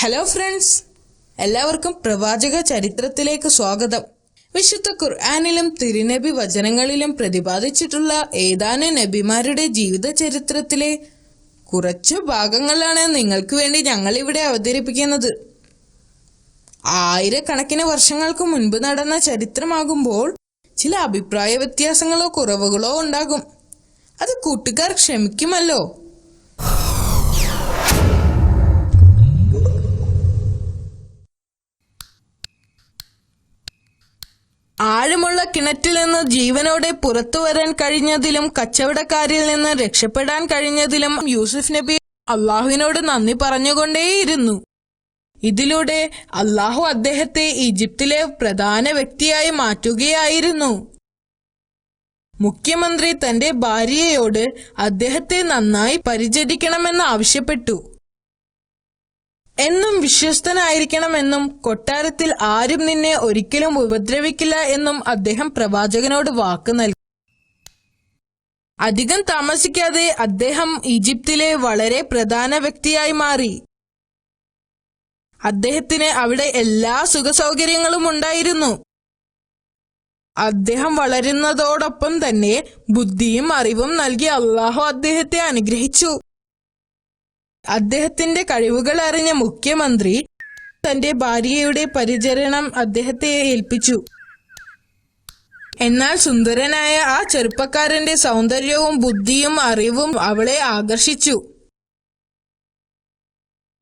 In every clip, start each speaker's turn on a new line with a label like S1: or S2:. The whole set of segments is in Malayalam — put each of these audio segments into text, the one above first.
S1: ഹലോ ഫ്രണ്ട്സ് എല്ലാവർക്കും പ്രവാചക ചരിത്രത്തിലേക്ക് സ്വാഗതം. വിശുദ്ധ ഖുർആാനിലും തിരുനബി വചനങ്ങളിലും പ്രതിപാദിച്ചിട്ടുള്ള ഏതാനും നബിമാരുടെ ജീവിത ചരിത്രത്തിലെ കുറച്ചു ഭാഗങ്ങളാണ് നിങ്ങൾക്ക് വേണ്ടി ഞങ്ങൾ ഇവിടെ അവതരിപ്പിക്കുന്നത്. ആയിരക്കണക്കിന് വർഷങ്ങൾക്ക് മുൻപ് നടന്ന ചരിത്രമാകുമ്പോൾ ചില അഭിപ്രായ വ്യത്യാസങ്ങളോ കുറവുകളോ ഉണ്ടാകും. അത് കൂട്ടുകാർ ക്ഷമിക്കുമല്ലോ? ആഴമുള്ള കിണറ്റിൽ നിന്ന് ജീവനോടെ പുറത്തു വരാൻ കഴിഞ്ഞതിലും കച്ചവടക്കാരിൽ നിന്ന് രക്ഷപ്പെടാൻ കഴിഞ്ഞതിലും യൂസുഫ് നബി അള്ളാഹുവിനോട് നന്ദി പറഞ്ഞുകൊണ്ടേയിരുന്നു. ഇതിലൂടെ അള്ളാഹു അദ്ദേഹത്തെ ഈജിപ്തിലെ പ്രധാന വ്യക്തിയായി മാറ്റുകയായിരുന്നു. മുഖ്യമന്ത്രി തന്റെ ഭാര്യയോട് അദ്ദേഹത്തെ നന്നായി പരിചരിക്കണമെന്ന് ആവശ്യപ്പെട്ടു. എന്നും വിശ്വസ്തനായിരിക്കണമെന്നും കൊട്ടാരത്തിൽ ആരും നിന്നെ ഒരിക്കലും ഉപദ്രവിക്കില്ല എന്നും അദ്ദേഹം പ്രവാചകനോട് വാക്ക് നൽകി. അധികം താമസിക്കാതെ അദ്ദേഹം ഈജിപ്തിലെ വളരെ പ്രധാന വ്യക്തിയായി മാറി. അദ്ദേഹത്തിന് അവിടെ എല്ലാ സുഖസൗകര്യങ്ങളും ഉണ്ടായിരുന്നു. അദ്ദേഹം വളരുന്നതോടൊപ്പം തന്നെ ബുദ്ധിയും അറിവും നൽകി അള്ളാഹു അദ്ദേഹത്തെ അനുഗ്രഹിച്ചു. അദ്ദേഹത്തിന്റെ കഴിവുകൾ അറിഞ്ഞ മുഖ്യമന്ത്രി തന്റെ ഭാര്യയുടെ പരിചരണം അദ്ദേഹത്തെ ഏൽപ്പിച്ചു. എന്നാൽ സുന്ദരനായ ആ ചെറുപ്പക്കാരന്റെ സൗന്ദര്യവും ബുദ്ധിയും അറിവും അവളെ ആകർഷിച്ചു.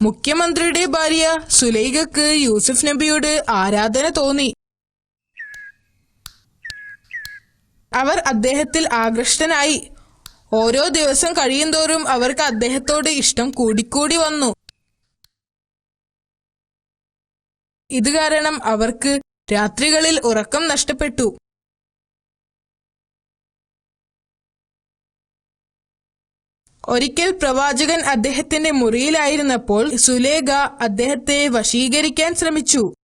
S1: മുഖ്യമന്ത്രിയുടെ ഭാര്യ സുലൈഖക്ക് യൂസുഫ് നബിയോട് ആരാധന തോന്നി. അവർ അദ്ദേഹത്തിൽ ആകൃഷ്ടനായി. ഓരോ ദിവസം കഴിയുന്തോറും അവർക്ക് അദ്ദേഹത്തോട് ഇഷ്ടം കൂടിക്കൂടി വന്നു. ഇത് കാരണം അവർക്ക് രാത്രികളിൽ ഉറക്കം നഷ്ടപ്പെട്ടു. ഒരിക്കൽ പ്രവാചകൻ അദ്ദേഹത്തിന്റെ മുറിയിലായിരുന്നപ്പോൾ സുലേഖ അദ്ദേഹത്തെ വശീകരിക്കാൻ ശ്രമിച്ചു.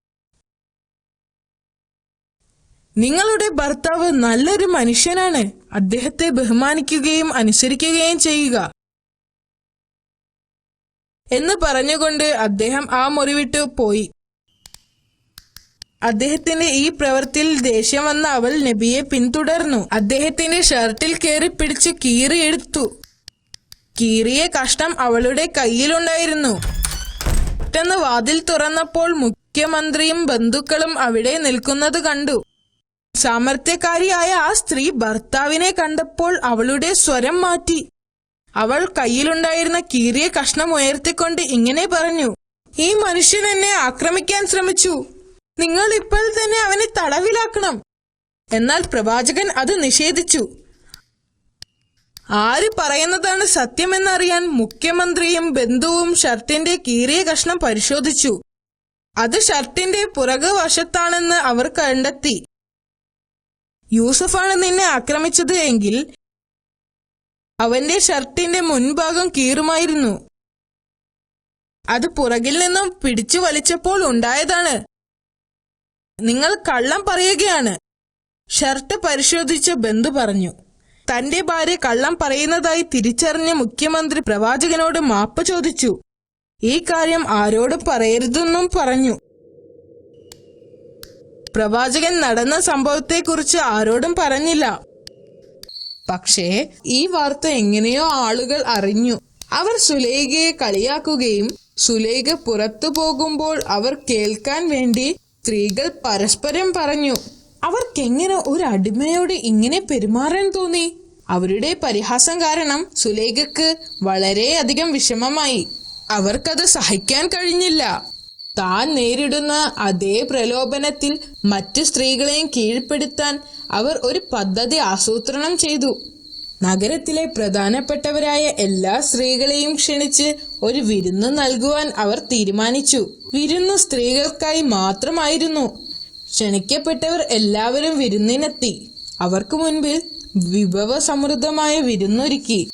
S1: നിങ്ങളുടെ ഭർത്താവ് നല്ലൊരു മനുഷ്യനാണ്. അദ്ദേഹത്തെ ബഹുമാനിക്കുകയും അനുസരിക്കുകയും ചെയ്യുക. എന്ന് പറഞ്ഞുകൊണ്ട് അദ്ദേഹം ആ മുറി വിട്ടു പോയി. അദ്ദേഹത്തിന്റെ ഈ പ്രവൃത്തിയിൽ ദേഷ്യം വന്ന അവൾ നബിയെ പിന്തുടർന്നു. അദ്ദേഹത്തിന്റെ ഷർട്ടിൽ കയറി പിടിച്ച് കീറിയെടുത്തു കീറിയ കഷ്ണം അവളുടെ കയ്യിലുണ്ടായിരുന്നു. പെട്ടെന്ന് വാതിൽ തുറന്നപ്പോൾ മുഖ്യമന്ത്രിയും ബന്ധുക്കളും അവിടെ നിൽക്കുന്നത് കണ്ടു. സാമർത്ഥ്യക്കാരിയായ ആ സ്ത്രീ ഭർത്താവിനെ കണ്ടപ്പോൾ അവളുടെ സ്വരം മാറ്റി. അവൾ കയ്യിലുണ്ടായിരുന്ന കീറിയ കഷ്ണം ഉയർത്തിക്കൊണ്ട് ഇങ്ങനെ പറഞ്ഞു ഈ മനുഷ്യൻ എന്നെ ആക്രമിക്കാൻ ശ്രമിച്ചു. നിങ്ങൾ ഇപ്പോൾ തന്നെ അവനെ തടവിലാക്കണം. എന്നാൽ പ്രവാചകൻ അത് നിഷേധിച്ചു. ആര് പറയുന്നതാണ് സത്യമെന്നറിയാൻ മുഖ്യമന്ത്രിയും ബന്ധുവും ഷർട്ടിന്റെ കീറിയ കഷ്ണം പരിശോധിച്ചു. അത് ഷർട്ടിന്റെ പുറകുവശത്താണെന്ന് അവർ കണ്ടെത്തി. യൂസഫാണ് നിന്നെ ആക്രമിച്ചത് എങ്കിൽ അവന്റെ ഷർട്ടിന്റെ മുൻഭാഗം കീറുമായിരുന്നു. അത് പുറകിൽ നിന്നും പിടിച്ചു വലിച്ചപ്പോൾ ഉണ്ടായതാണ്. നിങ്ങൾ കള്ളം പറയുകയാണ്. ഷർട്ട് പരിശോധിച്ച ബന്ധു പറഞ്ഞു. തന്റെ ഭാര്യ കള്ളം പറയുന്നതായി തിരിച്ചറിഞ്ഞ മുഖ്യമന്ത്രി പ്രവാചകനോട് മാപ്പ് ചോദിച്ചു. ഈ കാര്യം ആരോടും പറയരുതെന്നും പറഞ്ഞു. പ്രവാചകൻ നടന്ന സംഭവത്തെക്കുറിച്ച് ആരോടും പറഞ്ഞില്ല. പക്ഷേ ഈ വാർത്ത എങ്ങനെയോ ആളുകൾ അറിഞ്ഞു. അവർ സുലൈഖയെ കളിയാക്കുകയും സുലൈഖ പുറത്തു പോകുമ്പോൾ അവർ കേൾക്കാൻ വേണ്ടി സ്ത്രീകൾ പരസ്പരം പറഞ്ഞു അവർക്കെങ്ങനെ ഒരു അടിമയോട് ഇങ്ങനെ പെരുമാറാൻ തോന്നി? അവരുടെ പരിഹാസം കാരണം സുലേഖക്ക് വളരെയധികം വിഷമമായി. അവർക്കത് സഹിക്കാൻ കഴിഞ്ഞില്ല. താൻ നേരിടുന്ന അതേ പ്രലോഭനത്തിൽ മറ്റു സ്ത്രീകളെയും കീഴ്പ്പെടുത്താൻ അവർ ഒരു പദ്ധതി ആസൂത്രണം ചെയ്തു. നഗരത്തിലെ പ്രധാനപ്പെട്ടവരായ എല്ലാ സ്ത്രീകളെയും ക്ഷണിച്ച് ഒരു വിരുന്ന് നൽകുവാൻ അവർ തീരുമാനിച്ചു. വിരുന്ന് സ്ത്രീകൾക്കായി മാത്രമായിരുന്നു. ക്ഷണിക്കപ്പെട്ടവർ എല്ലാവരും വിരുന്നിനെത്തി. അവർക്ക് മുൻപിൽ വിഭവ സമൃദ്ധമായ വിരുന്നൊരുക്കി.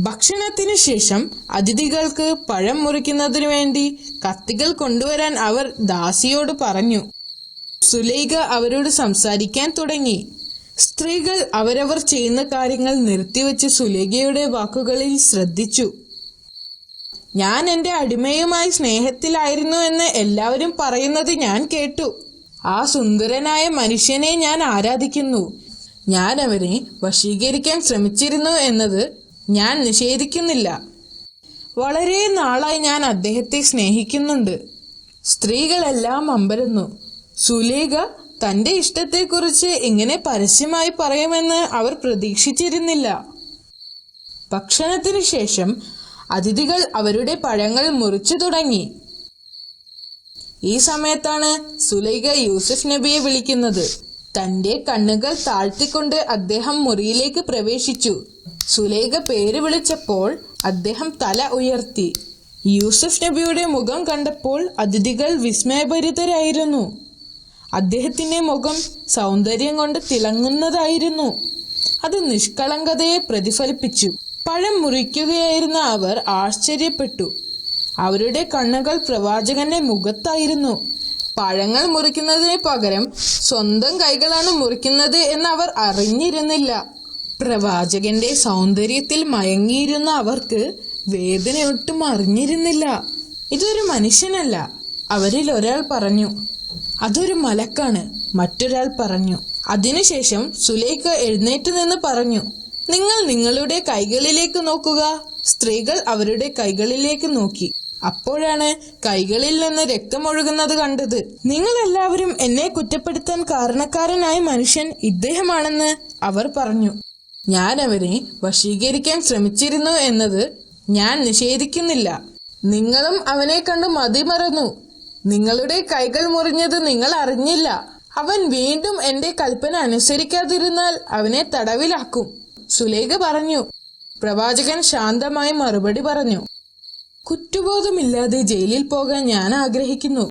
S1: ഭക്ഷണത്തിനു ശേഷം അതിഥികൾക്ക് പഴം മുറിക്കുന്നതിനു വേണ്ടി കത്തികൾ കൊണ്ടുവരാൻ അവർ ദാസിയോട് പറഞ്ഞു. സുലൈഖ അവരോട് സംസാരിക്കാൻ തുടങ്ങി. സ്ത്രീകൾ അവരവർ ചെയ്യുന്ന കാര്യങ്ങൾ നിർത്തിവെച്ച് സുലേഖയുടെ വാക്കുകളിൽ ശ്രദ്ധിച്ചു. ഞാൻ എന്റെ അടിമയുമായി സ്നേഹത്തിലായിരുന്നു എന്ന് എല്ലാവരും പറയുന്നത് ഞാൻ കേട്ടു. ആ സുന്ദരനായ മനുഷ്യനെ ഞാൻ ആരാധിക്കുന്നു. ഞാൻ അവരെ വശീകരിക്കാൻ ശ്രമിച്ചിരുന്നു എന്നത് ഞാൻ നിഷേധിക്കുന്നില്ല. വളരെ നാളായി ഞാൻ അദ്ദേഹത്തെ സ്നേഹിക്കുന്നുണ്ട്. സ്ത്രീകളെല്ലാം അമ്പരന്നു. സുലേഖ തന്റെ ഇഷ്ടത്തെക്കുറിച്ച് ഇങ്ങനെ പരസ്യമായി പറയുമെന്ന് അവർ പ്രതീക്ഷിച്ചിരുന്നില്ല. ഭക്ഷണത്തിനു ശേഷം അതിഥികൾ അവരുടെ പഴങ്ങൾ മുറിച്ചു തുടങ്ങി. ഈ സമയത്താണ് സുലൈഖ യൂസഫ് നബിയെ വിളിക്കുന്നത്. തന്റെ കണ്ണുകൾ താഴ്ത്തിക്കൊണ്ട് അദ്ദേഹം മുറിയിലേക്ക് പ്രവേശിച്ചു. സുലൈഖ പേര് വിളിച്ചപ്പോൾ അദ്ദേഹം തല ഉയർത്തി. യൂസഫ് നബിയുടെ മുഖം കണ്ടപ്പോൾ അതിഥികൾ വിസ്മയഭരിതരായിരുന്നു. അദ്ദേഹത്തിന്റെ മുഖം സൗന്ദര്യം കൊണ്ട് തിളങ്ങുന്നതായിരുന്നു. അത് നിഷ്കളങ്കതയെ പ്രതിഫലിപ്പിച്ചു. പഴം മുറിക്കുകയായിരുന്ന അവർ ആശ്ചര്യപ്പെട്ടു. അവരുടെ കണ്ണുകൾ പ്രവാചകന്റെ മുഖത്തായിരുന്നു. പഴങ്ങൾ മുറിക്കുന്നതിന് പകരം സ്വന്തം കൈകളാണ് മുറിക്കുന്നത് എന്ന് അവർ അറിഞ്ഞിരുന്നില്ല. പ്രവാചകന്റെ സൗന്ദര്യത്തിൽ മയങ്ങിയിരുന്ന അവർക്ക് വേദന ഒട്ടും അറിഞ്ഞിരുന്നില്ല. ഇതൊരു മനുഷ്യനല്ല. അവരിൽ ഒരാൾ പറഞ്ഞു അതൊരു മലക്കാണ്. മറ്റൊരാൾ പറഞ്ഞു അതിനുശേഷം സുലേഖ എഴുന്നേറ്റ് നിന്ന് പറഞ്ഞു നിങ്ങൾ നിങ്ങളുടെ കൈകളിലേക്ക് നോക്കുക. സ്ത്രീകൾ അവരുടെ കൈകളിലേക്ക് നോക്കി. അപ്പോഴാണ് കൈകളിൽ നിന്ന് രക്തമൊഴുകുന്നത് കണ്ടത്. നിങ്ങൾ എല്ലാവരും എന്നെ കുറ്റപ്പെടുത്താൻ കാരണക്കാരനായ മനുഷ്യൻ ഇദ്ദേഹമാണെന്ന് അവർ പറഞ്ഞു. ഞാൻ അവരെ വശീകരിക്കാൻ ശ്രമിച്ചിരുന്നു എന്നത് ഞാൻ നിഷേധിക്കുന്നില്ല. നിങ്ങളും അവനെ കണ്ട് മതിമറന്നു നിങ്ങളുടെ കൈകൾ മുറിഞ്ഞത് നിങ്ങൾ അറിഞ്ഞില്ല. അവൻ വീണ്ടും എന്റെ കൽപ്പന അനുസരിക്കാതിരുന്നാൽ അവനെ തടവിലാക്കും. സുലേഖ പറഞ്ഞു. പ്രവാചകൻ ശാന്തമായി മറുപടി പറഞ്ഞു. കുറ്റബോധമില്ലാതെ ജയിലിൽ പോകാൻ ഞാൻ ആഗ്രഹിക്കുന്നു.